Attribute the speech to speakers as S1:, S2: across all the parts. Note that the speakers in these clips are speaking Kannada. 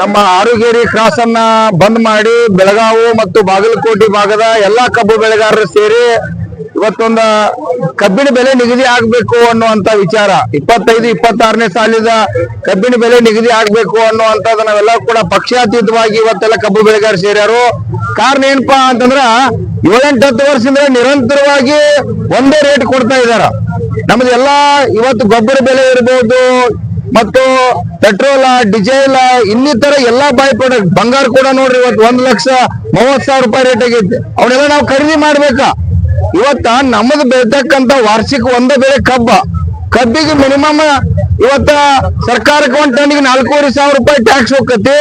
S1: ನಮ್ಮ ಆರುಗೇರಿ ಕ್ರಾಸ್ ಅನ್ನ ಬಂದ್ ಮಾಡಿ ಬೆಳಗಾವು ಮತ್ತು ಬಾಗಲಕೋಟೆ ಭಾಗದ ಎಲ್ಲಾ ಕಬ್ಬು ಬೆಳೆಗಾರರು ಸೇರಿ ಇವತ್ತೊಂದ ಕಬ್ಬಿನ ಬೆಲೆ ನಿಗದಿ ಆಗ್ಬೇಕು ಅನ್ನುವಂತ ವಿಚಾರ. ಇಪ್ಪತ್ತೈದು, ಇಪ್ಪತ್ತಾರನೇ ಸಾಲಿದ ಕಬ್ಬಿನ ಬೆಲೆ ನಿಗದಿ ಆಗ್ಬೇಕು ಅನ್ನುವಂಥದ್ದು ನಾವೆಲ್ಲ ಕೂಡ ಪಕ್ಷಾತೀತವಾಗಿ ಇವತ್ತೆಲ್ಲ ಕಬ್ಬು ಬೆಳೆಗಾರ ಸೇರ್ಯಾರು. ಕಾರಣ ಏನಪ್ಪಾ ಅಂತಂದ್ರ ಏಳೆಂಟು, ಹತ್ತು ವರ್ಷದಿಂದ ನಿರಂತರವಾಗಿ ಒಂದೇ ರೇಟ್ ಕೊಡ್ತಾ ಇದಾರ. ನಮ್ದೆಲ್ಲಾ ಇವತ್ತು ಗೊಬ್ಬರ ಬೆಲೆ ಇರ್ಬೋದು ಮತ್ತು ಪೆಟ್ರೋಲ, ಡಿಸೇಲ್, ಇನ್ನಿತರ ಎಲ್ಲಾ ಬಾಯ್ ಪ್ರಾಡಕ್ಟ್ ಬಂಗಾರ ಕೂಡ ನೋಡ್ರಿ ಇವತ್ತು ಒಂದ್ ಲಕ್ಷ ಮೂವತ್ ಸಾವಿರ ರೂಪಾಯಿ ರೇಟ್ ಆಗೈತೆ ಅವನ್ನೆಲ್ಲ ನಾವು ಖರೀದಿ ಮಾಡ್ಬೇಕಾ? ಇವತ್ತ ನಮಗ್ ಬೆಳ್ತಕ್ಕಂತ ವಾರ್ಷಿಕ ಒಂದೇ ಬೆಳೆ ಕಬ್ಬ. ಕಬ್ಬಿಗೆ ಮಿನಿಮಮ್ ಇವತ್ತ ಸರ್ಕಾರಕ್ಕೆ ಒಂದ್ ಟನ್ಗೆ ನಾಲ್ಕೂವರೆ ಸಾವಿರ ರೂಪಾಯಿ ಟ್ಯಾಕ್ಸ್ ಹೋಗತಿ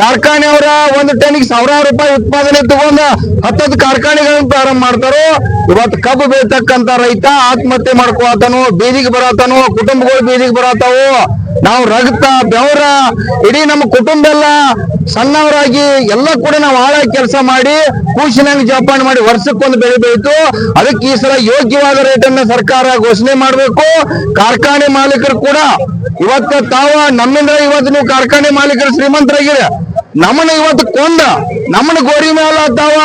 S1: ಕಾರ್ಖಾನೆಯವರ ಒಂದು ಟನ್ಗೆ ಸಾವಿರಾರು ರೂಪಾಯಿ ಉತ್ಪಾದನೆ ತಗೊಂಡ ಹತ್ತತ್ತು ಕಾರ್ಖಾನೆಗಳನ್ನ ಪ್ರಾರಂಭ ಮಾಡ್ತಾರೋ ಇವತ್ತು ಕಬ್ಬು ಬೆಳ್ತಕ್ಕಂತ ರೈತ ಆತ್ಮಹತ್ಯೆ ಮಾಡ್ಕೊಳತಾನು ಬೀದಿಗೆ ಬರತಾನು ಕುಟುಂಬಗಳು ಬೀದಿಗೆ ಬರತಾವು ನಾವು ರಕ್ತ ಬೆವರ, ಇಡೀ ನಮ್ಮ ಕುಟುಂಬ ಎಲ್ಲ ಸಣ್ಣವರಾಗಿ ಎಲ್ಲ ಕೂಡ ನಾವು ಹಾಳಾಗಿ ಕೆಲಸ ಮಾಡಿ ಕೂಸಿನಂಗ್ ಜೋಪಾನ ಮಾಡಿ ವರ್ಷಕ್ಕೊಂದು ಬೆಳೆ ಬೆಳೀತು ಅದಕ್ಕೆ ಈ ಸಲ ಯೋಗ್ಯವಾದ ರೇಟ್ ಸರ್ಕಾರ ಘೋಷಣೆ ಮಾಡಬೇಕು. ಕಾರ್ಖಾನೆ ಮಾಲೀಕರು ಕೂಡ ಇವತ್ತು ತಾವ ನಮ್ಮಿಂದ ಇವತ್ತು ನೀವು ಕಾರ್ಖಾನೆ ಮಾಲೀಕರು ಶ್ರೀಮಂತರಾಗಿರಿ. ನಮ್ಮನ್ನ ಇವತ್ತು ಕೊಂದ, ನಮ್ಮನ್ನ ಗೋರಿ ಮೇಲೆ ತಾವ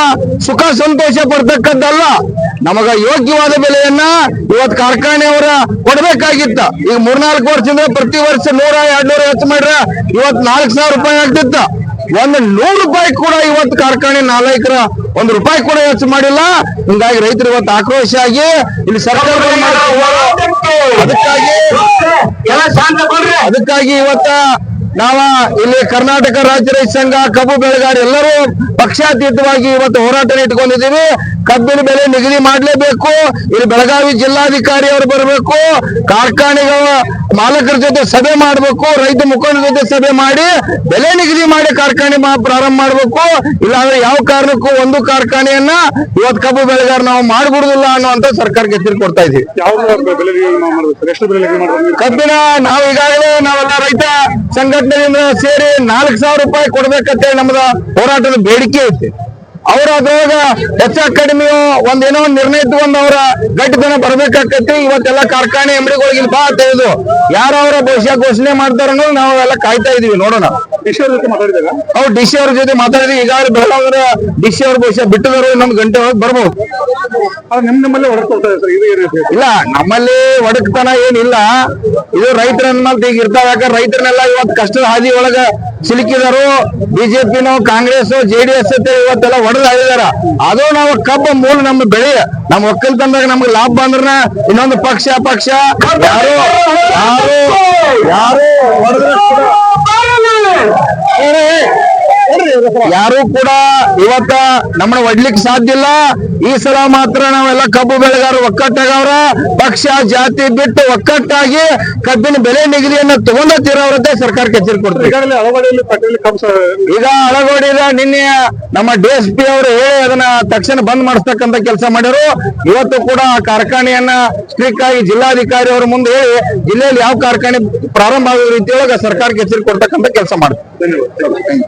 S1: ಸುಖ ಸಂತೋಷ ಪಡ್ತಕ್ಕದ್ದಲ್ಲ. ನಮಗ ಯೋಗ್ಯವಾದ ಬೆಲೆಯನ್ನ ಇವತ್ತು ಕಾರ್ಖಾನೆಯವರ ಕೊಡ್ಬೇಕಾಗಿತ್ತ. ಈಗ ಮೂರ್ನಾಲ್ಕು ವರ್ಷದಿಂದ ಪ್ರತಿ ವರ್ಷ ನೂರ ಎರಡ್ ನೂರ ಹೆಚ್ಚು ಮಾಡ್ರ ಇವತ್ ನಾಲ್ಕ್ ಸಾವಿರ ರೂಪಾಯಿ ಆಗ್ತಿತ್ತ. ಒಂದು ನೂರು ರೂಪಾಯಿ ಕೂಡ ಇವತ್ತು ಕಾರ್ಖಾನೆ ನಾಲ್ಕರ ಒಂದು ರೂಪಾಯಿ ಕೂಡ ಹೆಚ್ಚು ಮಾಡಿಲ್ಲ. ಹಿಂಗಾಗಿ ರೈತರು ಇವತ್ತು ಆಕ್ರೋಶ ಆಗಿ ಇಲ್ಲಿ ಸರ್ಕಾರ ಅದಕ್ಕಾಗಿ ಅದಕ್ಕಾಗಿ ಇವತ್ತ ನಾವ ಇಲ್ಲಿ ಕರ್ನಾಟಕ ರಾಜ್ಯ ರೈತ ಸಂಘ ಕಬ್ಬು ಬೆಳೆಗಾರ ಎಲ್ಲರೂ ಪಕ್ಷಾತೀತವಾಗಿ ಇವತ್ತು ಹೋರಾಟ ಇಟ್ಕೊಂಡಿದ್ದೀವಿ. ಕಬ್ಬಿನ ಬೆಲೆ ನಿಗದಿ ಮಾಡಲೇಬೇಕು. ಇಲ್ಲಿ ಬೆಳಗಾವಿ ಜಿಲ್ಲಾಧಿಕಾರಿ ಅವರು ಬರಬೇಕು. ಕಾರ್ಖಾನೆಗಳ ಮಾಲಕರ ಜೊತೆ ಸಭೆ ಮಾಡಬೇಕು. ರೈತ ಮುಖಂಡರ ಜೊತೆ ಸಭೆ ಮಾಡಿ ಬೆಲೆ ನಿಗದಿ ಮಾಡಿ ಕಾರ್ಖಾನೆ ಪ್ರಾರಂಭ ಮಾಡಬೇಕು. ಇಲ್ಲಾಂದ್ರೆ ಯಾವ ಕಾರಣಕ್ಕೂ ಒಂದು ಕಾರ್ಖಾನೆಯನ್ನ ಇವತ್ತು ಕಬ್ಬು ಬೆಳೆಗಾರ ನಾವು ಮಾಡ್ಬಿಡುದಿಲ್ಲ ಅನ್ನುವಂತ ಸರ್ಕಾರಕ್ಕೆ ಎಚ್ಚರಿಕೆ ಕೊಡ್ತಾ ಇದೀವಿ ಕಬ್ಬಿನ ನಾವು ಈಗಾಗಲೇ ನಾವೆಲ್ಲ ರೈತ ಸಂಘಟನೆಯಿಂದ ಸೇರಿ ನಾಲ್ಕು ಸಾವಿರ ರೂಪಾಯಿ ಕೊಡ್ಬೇಕಂತೇಳಿ ನಮ್ದ ಹೋರಾಟದ ಬೇಡಿಕೆ ಐತಿ. ಬೇಗ ಹೆಚ್ಚ ಕಡಿಮೆಯೋ ಒಂದೇನೋ ಒಂದ್ ನಿರ್ಣಯ ತಗೊಂಡ್ ಅವರ ಗಟ್ಟಿತನ ಬರ್ಬೇಕಾಕತಿ ಇವತ್ತೆಲ್ಲ ಕಾರ್ಖಾನೆ ಎಂಬಡಿಗಳಿಗೆ ಬಹಳ ಹೇಳಿದ್ರು ಯಾರ ಅವರ ಬಹುಶಃ ಘೋಷಣೆ ಮಾಡ್ತಾರ ನಾವೆಲ್ಲ ನಾವು ಕಾಯ್ತಾ ಇದೀವಿ, ನೋಡೋಣ. ಅವ್ರು ಡಿ ಸಿ ಅವ್ರ ಜೊತೆ ಮಾತಾಡಿದ್ರೆ ಈಗಾಗಲೇ ಬೆಳಗಾವಿ ಡಿ ಸಿ ಅವ್ರ ಬಹುಶಃ ಬಿಟ್ಟಿದ್ರು ಇನ್ನೊಂದು ಗಂಟೆ ಒಳಗೆ ಬರ್ಬೋದು. ಇಲ್ಲ ನಮ್ಮಲ್ಲಿ ಒಡಕ್ತನ ಏನಿಲ್ಲ. ಇದು ರೈತರ ಅನ್ನೋದು ಈಗ ಇರ್ತಾವ ಯಾಕಂದ್ರೆ ರೈತರನ್ನೆಲ್ಲ ಇವತ್ತು ಕಷ್ಟದ ಹಾದಿ ಒಳಗ ಸಿಲುಕಿದಾರು ಬಿಜೆಪಿನೋ ಕಾಂಗ್ರೆಸ್ ಜೆಡಿಎಸ್ ಅಂತ ಇವತ್ತೆಲ್ಲ ಹೊಡೆದು ಆಗಿದಾರ ಅದು ನಾವು ಕಬ್ಬ ಮೂಲ ನಮ್ಮ ಬೆಳೆ. ನಮ್ಮ ಒಕ್ಕಲ್ತನದಾಗ ನಮ್ಗೆ ಲಾಭ ಬಂದ್ರ ಇನ್ನೊಂದು ಪಕ್ಷ ಪಕ್ಷ. ಯಾರು ಯಾರು ಯಾರು Honor ಯಾರು ಕೂಡ ಇವತ್ತ ನಮ್ಮನ್ನ ಒಡ್ಲಿಕ್ಕೆ ಸಾಧ್ಯ ಇಲ್ಲ. ಈ ಸಲ ಮಾತ್ರ ನಾವೆಲ್ಲ ಕಬ್ಬು ಬೆಳೆಗಾರ ಒಕ್ಕಟ್ಟಾಗವ್ರ. ಪಕ್ಷ ಜಾತಿ ಬಿಟ್ಟು ಒಕ್ಕಟ್ಟಾಗಿ ಕಬ್ಬಿನ ಬೆಲೆ ನಿಗದಿಯನ್ನ ತಗೊಂಡ ತೀರವ್ರದ್ದೇ ಸರ್ಕಾರಕ್ಕೆ ಎಚ್ಚರಿಕೆ ಕೊಡ್ತೀವಿ.
S2: ಈಗಾಗಲೇ ಅಳವಾಡಿಯಲ್ಲಿ ಪಟ್ಟಣದಲ್ಲಿ ಕಬ್ಬು ಸ-
S1: ಈಗ ಅಳಗೋಡಿದ ನಿನ್ನೆ ನಮ್ಮ ಡಿ ಎಸ್ ಪಿ ಅವರು ಹೇಳಿ ಅದನ್ನ ತಕ್ಷಣ ಬಂದ್ ಮಾಡಿಸ್ತಕ್ಕಂತ ಕೆಲಸ ಮಾಡಿದ್ರು ಇವತ್ತು ಕೂಡ ಆ ಕಾರ್ಖಾನೆಯನ್ನ ಸ್ಟ್ರಿಕ್ ಆಗಿ ಜಿಲ್ಲಾಧಿಕಾರಿ ಅವರ ಮುಂದೆ ಹೇಳಿ ಜಿಲ್ಲೆಯಲ್ಲಿ ಯಾವ ಕಾರ್ಖಾನೆ ಪ್ರಾರಂಭ ಆಗೋ ರೀತಿಯೊಳಗೆ ಸರ್ಕಾರಕ್ಕೆ ಎಚ್ಚರಿಕೆ ಕೊಡ್ತಕ್ಕಂತ ಕೆಲಸ ಮಾಡ್ತೀವಿ
S2: ಧನ್ಯವಾದ.